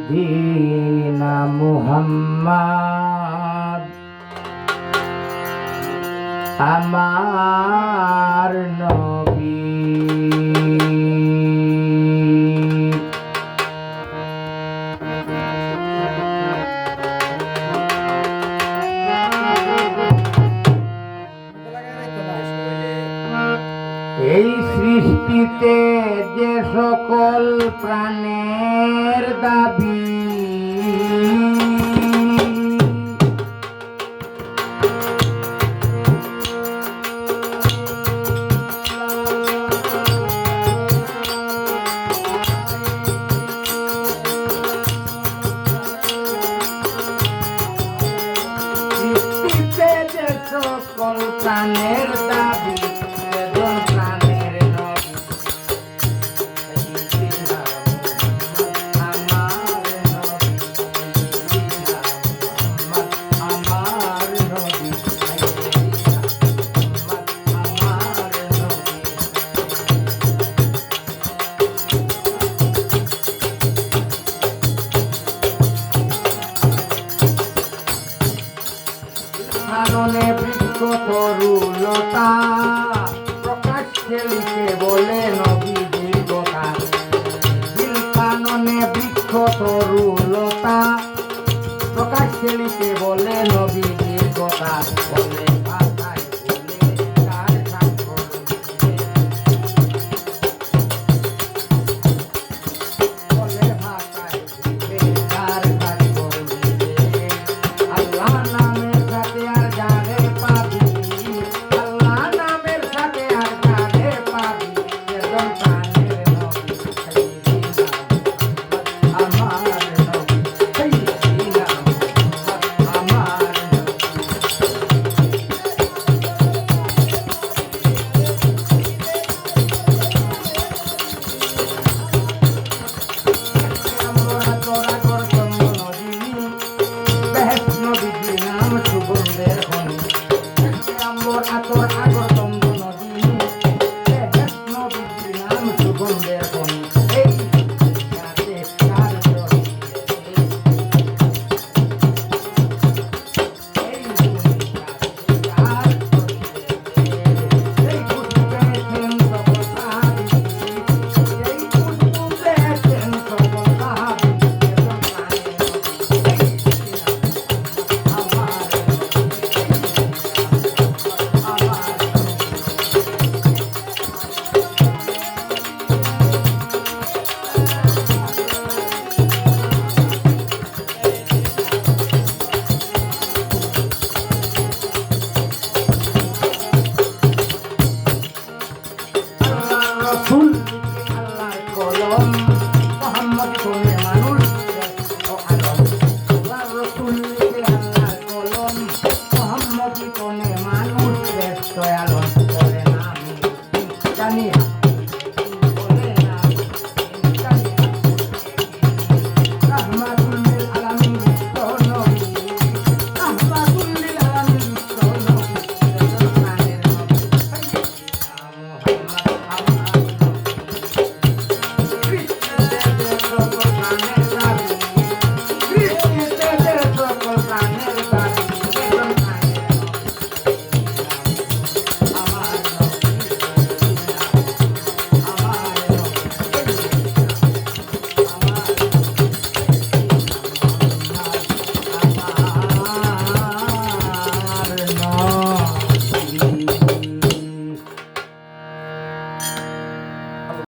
সঈদিনা মুহাম্মদ আমার নবী এই সৃষ্টিতে যে সকল প্রাণের দাবি সকল প্রাণের দাবি বৃক্ষ তরুলতা প্রকাশ্যে লিখে বলে নবীজির কথা শিল্পাননে বৃক্ষ তরুলতা প্রকাশ্যে লিখে বলে নবীজির কথা है